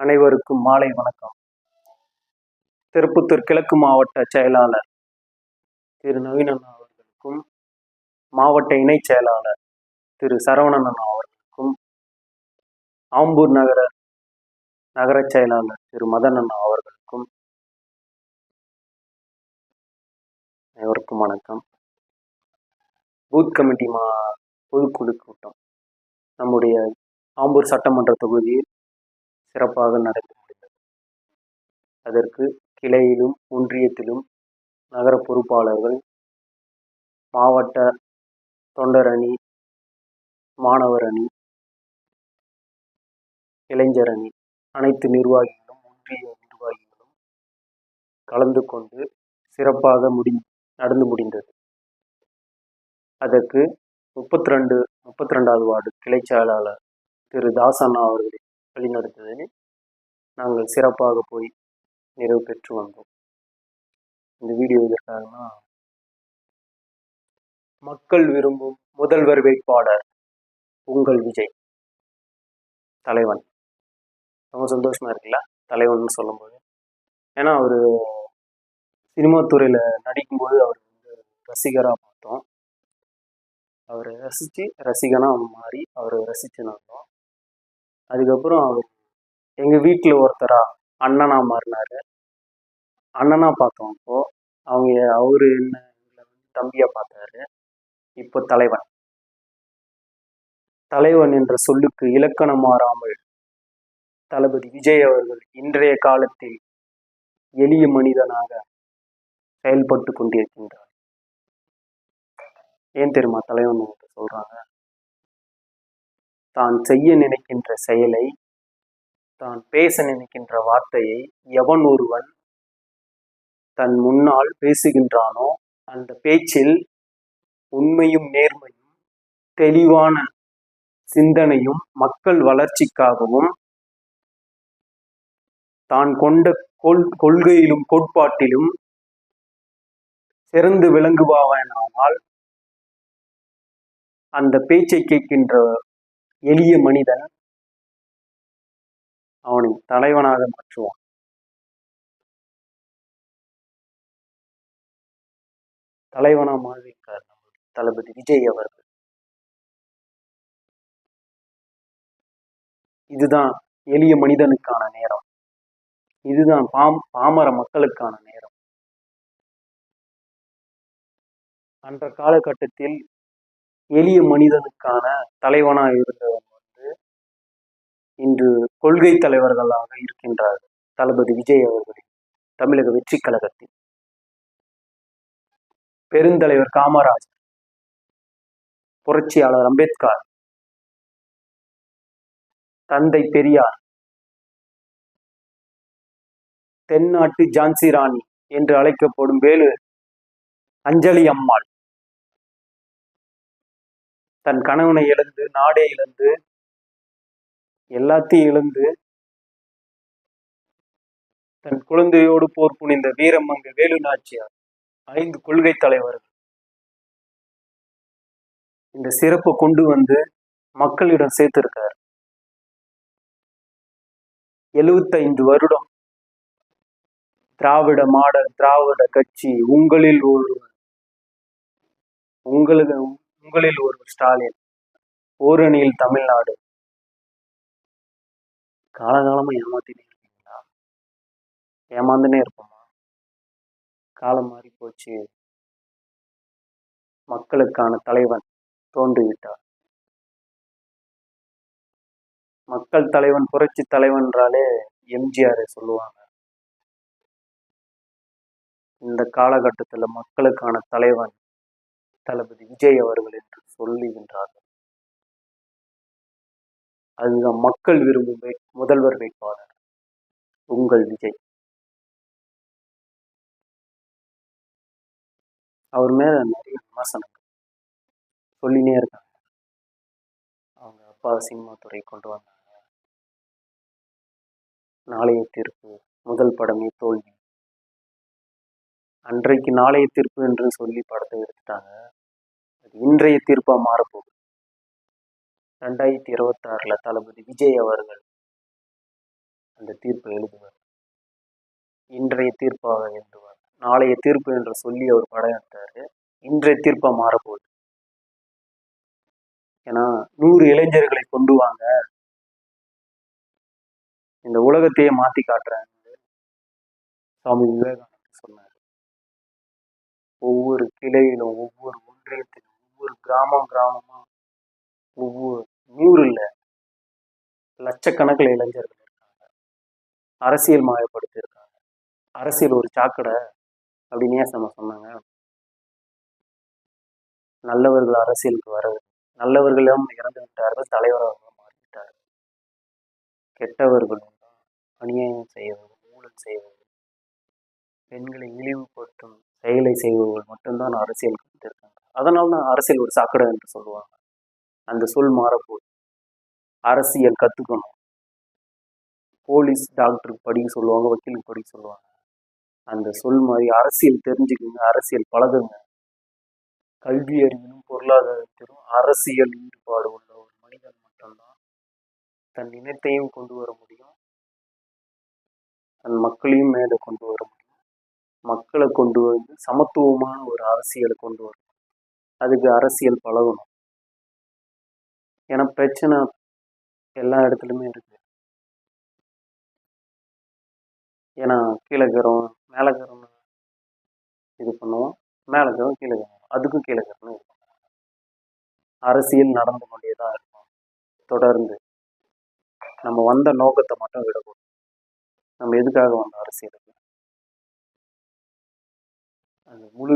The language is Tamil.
அனைவருக்கும் மாலை வணக்கம். திருப்பத்தூர் கிழக்கு மாவட்ட செயலாளர் திரு நவீனன் அவர்களுக்கும் மாவட்ட இணைச் செயலாளர் திரு சரவணன் அண்ணா அவர்களுக்கும் ஆம்பூர் நகர நகரச் செயலாளர் திரு மதன் அண்ணா அவர்களுக்கும் அனைவருக்கும் வணக்கம். பூத் கமிட்டி மா பொதுக்குழு கூட்டம். நம்முடைய ஆம்பூர் சட்டமன்ற தொகுதியில் சிறப்பாக நடந்து முடிந்தது. அதற்கு கிளையிலும் ஒன்றியத்திலும் நகர பொறுப்பாளர்கள் மாவட்ட தொண்டர் அணி மாணவர் அணி இளைஞர் அணி அனைத்து நிர்வாகிகளும் ஒன்றிய நிர்வாகிகளும் கலந்து கொண்டு சிறப்பாக முடி நடந்து முடிந்தது. அதற்கு முப்பத்தி ரெண்டு முப்பத்தி ரெண்டாவது வார்டு கிளை செயலாளர் திரு தாசண்ணா அவர்களின் வழிநடத்துதலில் நாங்கள் சிறப்பாக போய் நிறைவு பெற்று வந்தோம். இந்த வீடியோ எதற்காகனா மக்கள் விரும்பும் முதல்வர் வேட்பாளர் உங்கள் விஜய் தலைவன். ரொம்ப சந்தோஷமா இருக்குல்ல? தலைவன் சொல்லும்போது. ஏன்னா அவர் சினிமா துறையில் நடிக்கும்போது அவர் வந்து ரசிகராக பார்த்தோம். அவரை ரசித்து ரசிகனாக மாறி அவரை ரசித்து நடந்தோம் அதுக்கப்புறம் அவர் எங்கள் வீட்டில் ஒருத்தரா அண்ணனா மாறினாரு. அண்ணனா பார்த்தோம் அப்போ அவங்க அவரு என்ன எங்களை வந்து தம்பியா பார்த்தாரு. இப்போ தலைவன். தலைவன் என்ற சொல்லுக்கு இலக்கணம் மாறாமல் தளபதி விஜய் அவர்கள் இன்றைய காலத்தில் எளிய மனிதனாக செயல்பட்டு கொண்டிருக்கின்றார். ஏன் தெரியுமா தலைவன் சொல்றாங்க? தான் செய்ய நினைக்கின்ற செயலை தான் பேச நினைக்கின்ற வார்த்தையை எவன் ஒருவன் தன் முன்னால் பேசுகின்றானோ அந்த பேச்சில் உண்மையும் நேர்மையும் தெளிவான சிந்தனையும் மக்கள் வளர்ச்சிக்காகவும் தான் கொண்ட கொள் கொள்கையிலும் கோட்பாட்டிலும் சிறந்து விளங்குபவனானால் அந்த பேச்சை கேட்கின்ற எளிய மனிதன் அவனை தலைவனாக மாற்றுவான். தலைவனா மாறியிருக்கார் தளபதி விஜய் அவர்கள். இதுதான் எளிய மனிதனுக்கான நேரம். இதுதான் பாம் பாமர மக்களுக்கான நேரம். அன்ற காலகட்டத்தில் எளிய மனிதனுக்கான தலைவனாக இருந்தவன் வந்து இன்று கொள்கை தலைவர்களாக இருக்கின்றார். தளபதி விஜய் அவர்களின் தமிழக வெற்றி கழகத்தில் பெருந்தலைவர் காமராஜ் புரட்சியாளர் அம்பேத்கர் தந்தை பெரியார் தென்னாட்டு ஜான்சி ராணி என்று அழைக்கப்படும் வேலு அஞ்சலி அம்மாள் தன் கணவனை இழந்து நாடே இழந்து எல்லாத்தையும் இழந்து தன் குழந்தையோடு போர் புனிந்த வீரமங்க வேலு நாச்சியார் ஐந்து கொள்கை தலைவர்கள். இந்த சிறப்பை கொண்டு வந்து மக்களிடம் சேர்த்திருக்கார். எழுபத்தைந்து வருடம் திராவிட மாடல் திராவிட கட்சி உங்களில் ஒரு உங்களுக்கு உங்களில் ஒரு ஸ்டாலின் ஓரணியில் தமிழ்நாடு. காலகாலமா ஏமாத்தினே இருக்கீங்களா? ஏமாந்துனே இருப்போமா? காலம் மாறி போச்சு மக்களுக்கான தலைவன் தோன்றிவிட்டார். மக்கள் தலைவன் புரட்சி தலைவன்றாலே எம்ஜிஆரை சொல்லுவாங்க. இந்த காலகட்டத்தில் மக்களுக்கான தலைவன் தளபதி விஜய் அவர்கள் என்று சொல்லுகின்றார்கள். அதுதான் மக்கள் விரும்பும் முதல்வர் வேட்பாளர் உங்கள் விஜய். அவர் மேல நிறைய விமர்சனங்கள் சொல்லினே இருக்காங்க. அவங்க அப்பா சினிமா துறை கொண்டு வந்தாங்க. நாளைய தீர்ப்பு முதல் படமே தோல்வி. அன்றைக்கு நாளைய தீர்ப்பு என்று சொல்லி படத்தை எடுத்துட்டாங்க. அது இன்றைய தீர்ப்பா மாறப்போகுது. ரெண்டாயிரத்தி இருபத்தாறில் தளபதி விஜய் அவர்கள் அந்த தீர்ப்பை எழுதுவார். இன்றைய தீர்ப்பாக எழுதுவார். நாளைய தீர்ப்பு என்று சொல்லி அவர் படம் எடுத்தாரு. இன்றைய தீர்ப்பா மாறப்போகுது. ஏன்னா நூறு இளைஞர்களை கொண்டு வாங்க. இந்த உலகத்தையே மாத்தி காட்டுறேன் சுவாமி விவேகானந்தர் சொன்னார். ஒவ்வொரு கிளையிலும் ஒவ்வொரு ஒன்றியத்திலும் ஒவ்வொரு கிராமம் கிராமமும் ஒவ்வொரு நூறு லட்சக்கணக்கில் இளைஞர்கள் இருக்காங்க. அரசியல் மாயப்படுத்தியிருக்காங்க. அரசியல் ஒரு சாக்கடை அப்படின்னு ஏன் நம்ம சொன்னாங்க? நல்லவர்கள் அரசியலுக்கு வர நல்லவர்களும் இறந்து விட்டார்கள் தலைவராக மாறிவிட்டார்கள். கெட்டவர்களும் தான் அநியாயம் செய்வது ஊழல் செய்வது பெண்களை இழிவுபடுத்தும் செயலை செய்பவர்கள் மட்டும்தான் அரசியல் இருக்காங்க அதனால தான் அரசியல் ஒரு சாக்கடை என்று சொல்லுவாங்க. அந்த சொல் மாறப்போகுது. அரசியல் கற்றுக்கணும் போலீஸ் டாக்டருக்கு படிக்க சொல்லுவாங்க வக்கீலுக்கு படிக்க சொல்லுவாங்க. அந்த சொல் மாதிரி அரசியல் தெரிஞ்சுக்குங்க அரசியல் பழகுங்க. கல்வி அறிவிலும் பொருளாதாரத்திலும் அரசியல் ஈடுபாடு உள்ள ஒரு மனிதன் மட்டும்தான் தன் இனத்தையும் கொண்டு வர முடியும். தன் மக்களையும் மேலே கொண்டு வர முடியும். மக்களை கொண்டு வந்து சமத்துவமான ஒரு அரசியலை கொண்டு வரும். அதுக்கு அரசியல் பழகணும். ஏன்னா பிரச்சனை எல்லா இடத்துலையுமே இருக்கு. ஏன்னா கீழே இருக்கிறோம் மேலே இது பண்ணுவோம். மேலே இருக்கிறோம் கீழே அதுக்கும் கீழே இருக்கும். அரசியல் நடந்து கொண்டே தான் இருக்கும். தொடர்ந்து. நம்ம வந்த நோக்கத்தை மட்டும் விடக்கூடாது. நம்ம எதுக்காக வந்த அரசியலுக்கு? அந்த முழு